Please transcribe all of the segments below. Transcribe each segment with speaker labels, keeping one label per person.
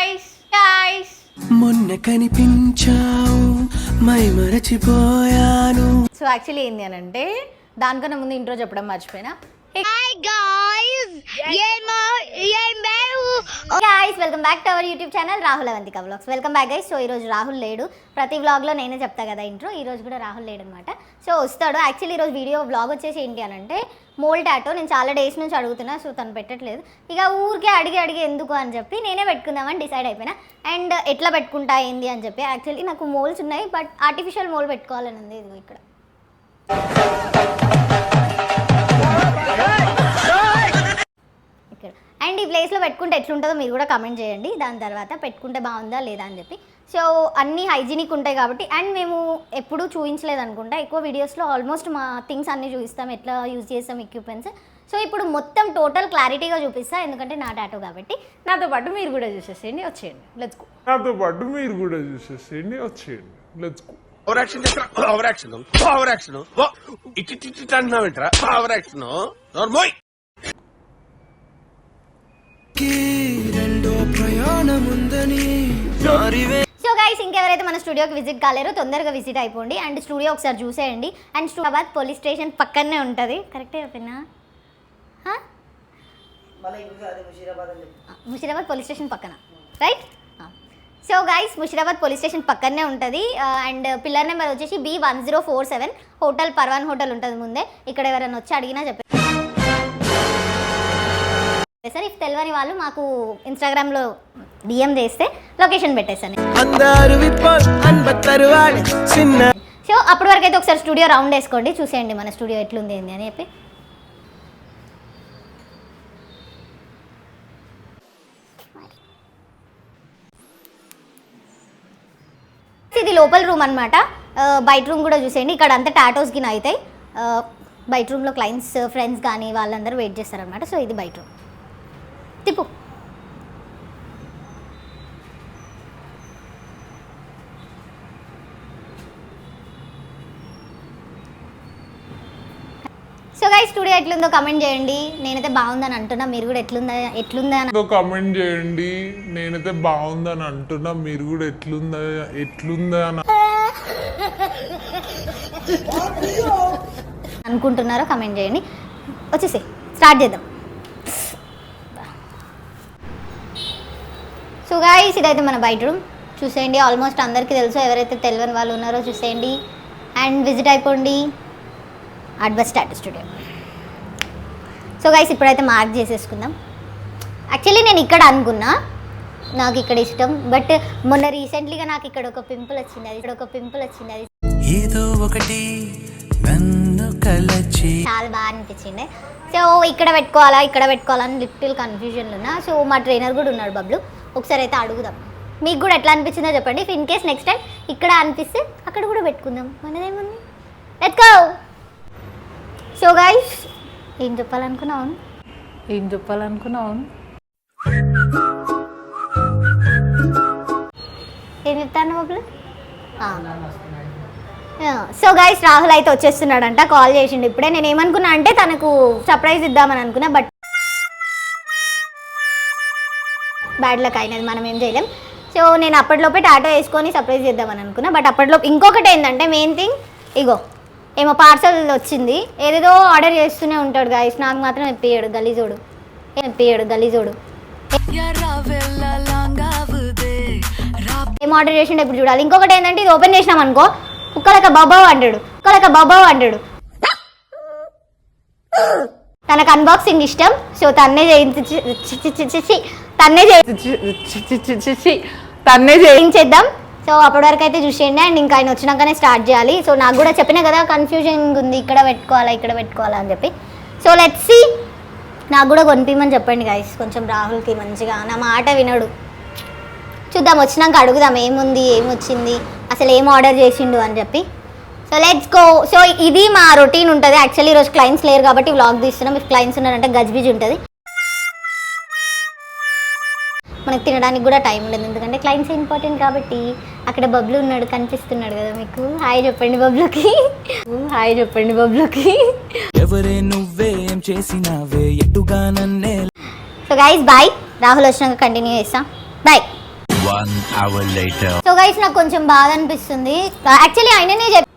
Speaker 1: guys, guys.
Speaker 2: మొన్న కనిపించావు my మరచిపోయాను.
Speaker 1: సో యాక్చువల్లీ ఏంది అని అంటే దానికన్నా ముందు ఇంట్రో చెప్పడం మర్చిపోయినా.
Speaker 3: Hi
Speaker 4: guys welcome back to our YouTube channel Rahul Avantika vlogs welcome back guys so ఈ రోజు రాహుల్ లేడు. ప్రతి వ్లాగ్లో నేనే చెప్తా కదా ఇంట్రో ఈరోజు కూడా రాహుల్ లేడు అనమాట సో వస్తాడు యాక్చువల్లీ ఈరోజు వీడియో వ్లాగ్ వచ్చేసి ఏంటి అని అంటే మోల్ టాటో నేను చాలా డేస్ నుంచి అడుగుతున్నా సో తను పెట్టట్లేదు. ఇక ఊరికే అడిగి అడిగి ఎందుకు అని చెప్పి నేనే పెట్టుకుందామని డిసైడ్ అయిపోయినా. అండ్ ఎట్లా పెట్టుకుంటా ఏంది అని చెప్పి యాక్చువల్లీ నాకు మోల్స్ ఉన్నాయి బట్ ఆర్టిఫిషియల్ మోల్ పెట్టుకోవాలని ఉంది ఇది ఇక్కడ. ఇక్కడ అండ్ ఈ ప్లేస్లో పెట్టుకుంటే ఎట్లుంటుందో మీరు కూడా కమెంట్ చేయండి. దాని తర్వాత పెట్టుకుంటే బాగుందా లేదా అని చెప్పి. సో అన్నీ హైజీనిక్ ఉంటాయి కాబట్టి అండ్ మేము ఎప్పుడూ చూపించలేదు అనుకుంటా. ఎక్కువ వీడియోస్లో ఆల్మోస్ట్ మా థింగ్స్ అన్నీ చూపిస్తాం. ఎట్లా యూజ్ చేస్తాం ఎక్విప్మెంట్స్ సో ఇప్పుడు మొత్తం టోటల్ క్లారిటీగా చూపిస్తా. ఎందుకంటే నా టాటో కాబట్టి.
Speaker 1: నాతో పాటు మీరు కూడా చూసేసేయండి. వచ్చేయండి. లెట్స్ గో
Speaker 5: నాతో పాటు మీరు కూడా చూసేసేయండి. వచ్చేయండి. లెట్స్ గో
Speaker 6: ఓవర్ యాక్షన్ చేస్తా ఓవర్ యాక్షన్ ఓవర్ యాక్షన్ ఇటు ఇటు ఇటు అంటున్నావేంట్రా? ఓవర్ యాక్షన్ నోర్మోయ్
Speaker 4: సో గైస్ ఇంకెవరైతే మన స్టూడియోకి విజిట్ కాలేరో తొందరగా విజిట్ అయిపోండి. అండ్ స్టూడియో ఒకసారి చూసేయండి. అండ్ స్టూబాద్ పోలీస్ స్టేషన్ పక్కనే ఉంటుంది. కరెక్టే చెప్పినా? హా? ముషిరాబాద్ పోలీస్ స్టేషన్ పక్కన. Right so guys Musheerabad police station పక్కనే ఉంటుంది. అండ్ పిల్లర్ నెంబర్ వచ్చేసి B one zero four seven hotel Parwan hotel ఉంటుంది ముందే. ఇక్కడ ఎవరైనా వచ్చి అడిగినా చెప్పారు సార్ ఇఫ్ తెలియని వాళ్ళు మాకు ఇన్స్టాగ్రామ్లో డిఎం చేస్తే లొకేషన్
Speaker 2: చిన్న
Speaker 4: సో అప్పటి వరకు అయితే ఒకసారి స్టూడియో రౌండ్ వేసుకోండి చూసేయండి మన స్టూడియో ఎట్లుంది ఏంది అని చెప్పి. ఇది లోపల రూమ్ అనమాట బయట రూమ్ కూడా చూసేయండి ఇక్కడ అంతా టాటోస్ గిన అవుతాయి. బయట రూమ్లో క్లయింట్స్ ఫ్రెండ్స్ కానీ వాళ్ళందరూ వెయిట్ చేస్తారనమాట సో ఇది బయట రూమ్ తిప్పు. సో గై స్టూడియో ఎట్లుందో కమెంట్ చేయండి. నేనైతే బాగుందని అంటున్నా. మీరు కూడా ఎట్లుందా ఎట్లుందా
Speaker 5: కమెంట్ చేయండి. నేనైతే బాగుందని అంటున్నా. మీరు కూడా ఎట్లుందా ఎట్లుందా అని
Speaker 4: అనుకుంటున్నారో కమెంట్ చేయండి. వచ్చేసి స్టార్ట్ చేద్దాం. సో గాయస్ ఇదైతే మన బయట రూమ్ చూసేయండి ఆల్మోస్ట్ అందరికీ తెలుసు ఎవరైతే తెలియని వాళ్ళు ఉన్నారో చూసేయండి. అండ్ విజిట్ అయిపోండి. అడ్బస్ స్టాటస్ స్టూడియో సో గైస్ ఇప్పుడైతే మార్క్ చేసేసుకుందాం. యాక్చువల్లీ నేను ఇక్కడ అనుకున్నా. నాకు ఇక్కడ ఇష్టం. బట్ మొన్న రీసెంట్లీగా నాకు ఇక్కడ ఒక పింపుల్ వచ్చింది. అది ఇక్కడ ఒక పింపుల్ వచ్చింది. అది
Speaker 2: ఏదో ఒకటి నన్ను కలచి.
Speaker 4: చాలా బాగా అనిపించింది. సో ఇక్కడ పెట్టుకోవాలా ఇక్కడ పెట్టుకోవాలా అని లిటిల్ కన్ఫ్యూజన్లో ఉన్నా. సో మా ట్రైనర్ కూడా ఉన్నాడు బబ్లు. ఒకసారి అయితే అడుగుదాం. మీకు కూడా ఎట్లా అనిపించిందో చెప్పండి. If in case next time ఇక్కడ అనిపిస్తే అక్కడ కూడా పెట్టుకుందాం. మనదేముంది? గో సో గైస్ ఏం చెప్పాలనుకున్నావు?
Speaker 1: ఏం చెప్పాలనుకున్నావు?
Speaker 4: ఏం చెప్తాను బబ్లు సో గైస్ రాహుల్ అయితే వచ్చేస్తున్నాడంట. కాల్ చేసిండు ఇప్పుడే. నేను ఏమనుకున్నా అంటే తనకు సర్ప్రైజ్ ఇద్దామని అనుకున్నా బట్ బ్యాడ్ లక్ అయినది మనం ఏం చేయలేం సో నేను అప్పటిలోపే టాటా వేసుకొని సర్ప్రైజ్ చేద్దామని అనుకున్నా బట్ అప్పట్లో ఇంకొకటి ఏంటంటే మెయిన్ థింగ్ ఇగో ఏమో పార్సల్ వచ్చింది ఏదేదో ఆర్డర్ చేస్తూనే ఉంటాడు గాయస్ నాకు మాత్రం ఎప్పియాడు గలీజోడు ఎప్పియాడు గలీజోడు ఏం ఆర్డర్ చేసిండే ఇప్పుడు చూడాలి ఇంకొకటి ఏంటంటే ఇది ఓపెన్ చేసినాం అనుకో కుక్కలక బాబావ్ అంటాడు కుక్కలక బాబావ్ అంటాడు తనకు అన్బాక్సింగ్ ఇష్టం సో తన్నే చేయించి చి- తన్నే
Speaker 1: తన్నే
Speaker 4: చేయించేద్దాం సో అప్పటి వరకు అయితే చూసేయండి. అండ్ ఇంకా ఆయన వచ్చినాకనే స్టార్ట్ చేయాలి. సో నాకు కూడా చెప్పినా కదా కన్ఫ్యూజన్ ఉంది. ఇక్కడ పెట్టుకోవాలా ఇక్కడ పెట్టుకోవాలా అని చెప్పి. సో లెట్స్ సి నాకు కూడా కొనిపించమని చెప్పండి గైస్ కొంచెం రాహుల్కి మంచిగా. నా మాట వినడు. చూద్దాం వచ్చినాక అడుగుదాం. ఏముంది ఏమొచ్చింది అసలు ఏం ఆర్డర్ చేసిండు అని చెప్పి. సో లెట్స్ గో సో ఇది మా రొటీన్ ఉంటుంది. యాక్చువల్లీ ఈరోజు క్లయింట్స్ లేరు కాబట్టి వ్లాగ్ తీస్తున్నాం. ఇఫ్ క్లయింట్స్ ఉన్నారంటే గజ్బిజ్ ఉంటుంది. మనకు తినడానికి కూడా టైం ఉండదు. ఎందుకంటే క్లయింట్స్ ఇంపార్టెంట్ కాబట్టి అక్కడ బబ్లు ఉన్నాడు కనిపిస్తున్నాడు కదా మీకు. హాయ్ చెప్పండి బబ్లుకి. హాయ్ చెప్పండి బబ్లుకి.
Speaker 2: ఎవరే నువ్వేం చేసినావే? ఎటుగా నన్నే
Speaker 4: సో గైస్ బాయ్ రాహుల్ వచ్చినాక కంటిన్యూ చేస్తాం. బాయ్.
Speaker 7: సో గైస్ నాకు కొంచెం బాధ అనిపిస్తుంది. యాక్చువల్లీ ఆయననే చెప్పి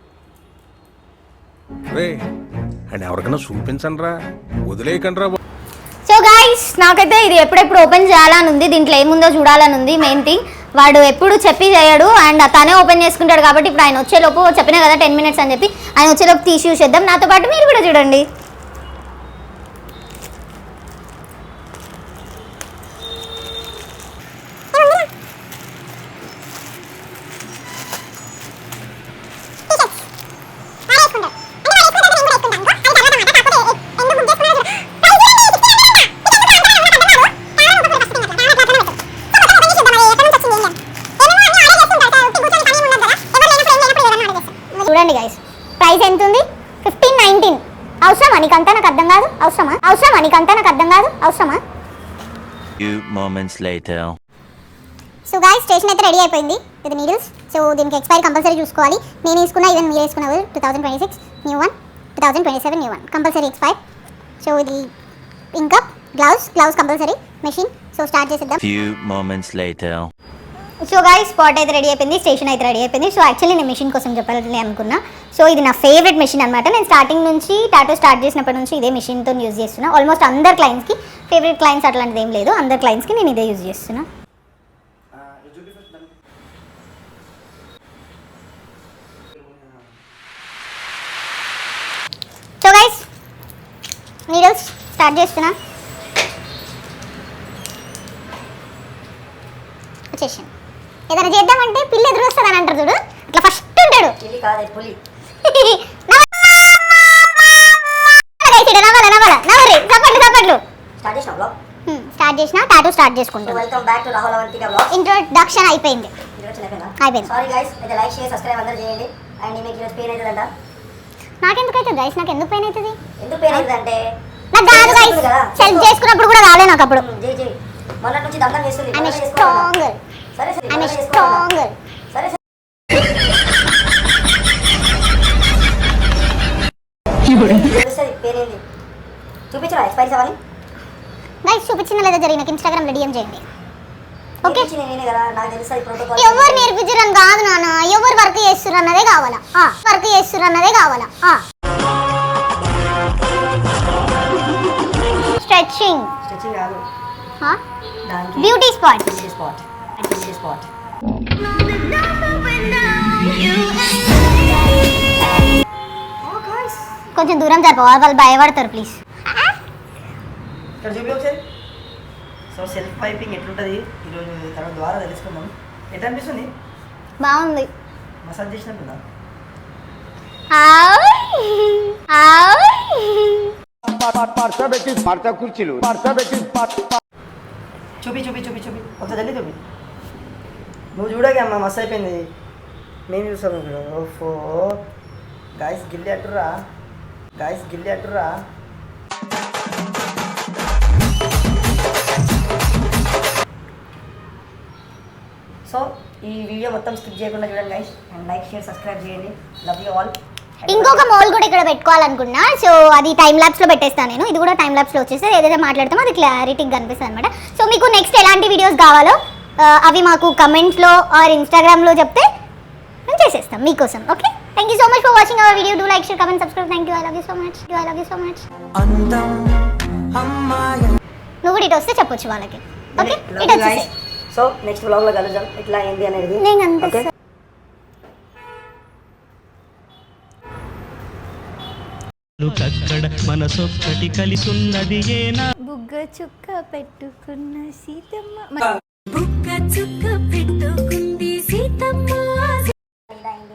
Speaker 6: ఎవరికైనా చూపించండి రా వదిలేయకండి రా
Speaker 7: గైస్ నాకైతే ఇది ఎప్పుడెప్పుడు ఓపెన్ చేయాలని ఉంది దీంట్లో ఏముందో చూడాలని ఉంది మెయిన్ థింగ్ వాడు ఎప్పుడు చెప్పి చేయడు అండ్ తనే ఓపెన్ చేసుకుంటాడు కాబట్టి ఇప్పుడు ఆయన వచ్చేలోపు చెప్పినా కదా టెన్ మినిట్స్ అని చెప్పి ఆయన వచ్చేలోపు తీసి చూసేద్దాం. నాతో పాటు మీరు కూడా చూడండి. చూడండి గైస్ ప్రైస్ ఎంత ఉంది ఫిఫ్టీన్ నైన్టీన్ అవసరమా? నీకంతా నాకు అర్థం కాదు? అవసరమా? అవసరమా? నీకంతా నాకు అర్థం కాదు? అవసరమా?
Speaker 2: Few moments later.
Speaker 7: So guys station అయితే రెడీ అయిపోయింది ఇది నీడిల్స్ సో దీనికి ఎక్స్పైరీ కంపల్సరీ చూసుకోవాలి. నేను వేసుకున్నా ఈవెన్ మీరు వేసుకున్నారు two thousand twenty six new one two thousand twenty seven new one compulsory expire so ఇది ఇంకా gloves gloves compulsory machine so start చేసేద్దాం.
Speaker 2: Few moments later.
Speaker 7: So guys spot అయితే రెడీ అయిపోయింది స్టేషన్ అయితే రెడీ అయిపోయింది. So actually నేను machine కోసం చెప్పాలని అనుకున్నా. సో ఇది నా ఫేవరెట్ మెషిన్ అనమాట నేను స్టార్టింగ్ నుంచి టాటో స్టార్ట్ చేసినప్పటి నుంచి ఇదే మెషిన్తో యూజ్ చేస్తున్నా. ఆల్మోస్ట్ అందరు క్లయింట్స్కి ఫేవరెట్ క్లయింట్స్ అట్లాంటిది ఏం లేదు. అందరు క్లయింట్స్కి నేను ఇదే యూజ్ చేస్తున్నా. సో గైస్ నీడల్స్ స్టార్ట్ చేస్తున్నా. వచ్చేసాను ఏదైనా చేద్దామంటే పిల్లి ఎదురు వస్తుంది అని అంటారు చూడు ఇట్లా ఫస్ట్ ఉంటాడు
Speaker 8: స్టార్ట్ చేసిన
Speaker 7: టాటూ స్టార్ట్ చేసుకుంటాం
Speaker 8: welcome back to Rahul Avantika blog
Speaker 7: introduction అయిపోయింది అయిపోయింది.
Speaker 8: సారీ గైస్ అయితే లైక్ షేర్ సబ్స్క్రైబ్ అందరూ చేయండి అండ్ మీకు ఈరోజు పెయిన్ అవుతుందంట
Speaker 7: నాకెందుకు అవుతుంది గైస్ నాకు ఎందుకు పెయిన్ అవుతుంది
Speaker 8: ఎందుకు పెయిన్
Speaker 7: నాకు కాదు గైస్
Speaker 8: చేసుకుంటుంది కదా.
Speaker 7: సెల్ఫ్ చేసుకున్నప్పుడు కూడా రాలే నాకు అప్పుడు
Speaker 8: మొన్నటి నుంచి దండం చేస్తుంది.
Speaker 7: స్ట్రాంగ్ ఐఎమ్. స్ట్రాంగ్
Speaker 8: చూపించరా ఎక్స్పైరీస్ అవన్నీ
Speaker 7: గైస్ చూపించిన లేదా ఇన్స్టాగ్రామ్ రెడీ చేయండి. ఓకే ఎవరు నేర్పించరని కాదు నాన్న. ఎవరు వర్క్ చేస్తున్నారు అన్నదే కావాలా? వర్క్ చేస్తున్నారు అన్నదే కావాలా?
Speaker 8: దానికి
Speaker 7: beauty spot
Speaker 8: beauty spot spot
Speaker 7: కొంచెం దూరం జరపవాలి వాళ్ళు భయపడతారు ప్లీజ్
Speaker 8: ఇక్కడ చూపి ఒకసారి సో సెల్ఫ్ పైపింగ్ ఎట్లుంటుంది ఈరోజు తన ద్వారా తెలుసుకుందాం. ఎట్లా అనిపిస్తుంది
Speaker 7: బాగుంది.
Speaker 8: మసాజ్ చేసినట్టుందా
Speaker 7: ఆవ్. ఆవ్.
Speaker 8: చూపి చూపి చూపి చూపి. ఒకసారి జల్లి చూపి. నువ్వు చూడగా అమ్మా మస్తు అయిపోయింది. మేము చూసాము ఇప్పుడు ఓఫో. గాయస్ గిల్లి అట్టురా గాయస్ గిల్లి అట్టురా సో ఈ వీడియో మొత్తం స్కిప్ చేయకుండా చూడండి guys and like share subscribe చేయండి. లవ్ యూ ఆల్
Speaker 7: ఇంకొక మోల్ కూడా ఇక్కడ పెట్టుకోవాలనుకున్నా. సో అది టైం ల్యాబ్స్లో పెట్టేస్తాను నేను. ఇది కూడా టైం ల్యాబ్స్లో వచ్చేస్తే ఏదైతే మాట్లాడతామో అది క్లారిటీగా కనిపిస్తుంది అనమాట సో మీకు నెక్స్ట్ ఎలాంటి వీడియోస్ కావాలో అవి మాకు కమెంట్స్లో ఆర్ ఇన్స్టాగ్రామ్లో చెప్తే మేము చేసేస్తాం మీకోసం okay? Thank you so much for watching our video do like share comment subscribe thank you I love you so much I love you so much నువ్వు కూడా ఇటు వస్తే చెప్పొచ్చు వాళ్ళకి ఓకే? ఇటు వచ్చేసి
Speaker 8: సో నెక్స్ట్ వ్లాగ్లో కలుద్దాం. ఎట్లా ఏంది అనేది.
Speaker 7: నేను అంతే?
Speaker 9: కక్కడ మనసొక్కటి కలిసున్నది ఏనా?
Speaker 1: బుగ్గ చుక్క పెట్టుకున్న సీతమ్మ.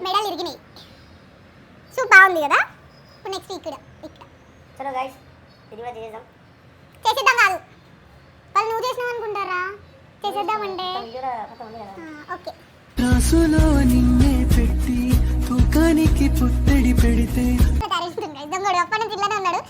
Speaker 7: మెడల్ ఇరిగినాయి. సో బాగుంది కదా? ఇప్పుడు నెక్స్ట్ ఇక్కడ ఇక్కడ.
Speaker 8: చలో గైస్ తిరిగి చేసేద్దాం
Speaker 7: చేసేద్దాం కాదు. వాళ్ళు నువ్వు
Speaker 2: పెడితే. ఉన్నాడు.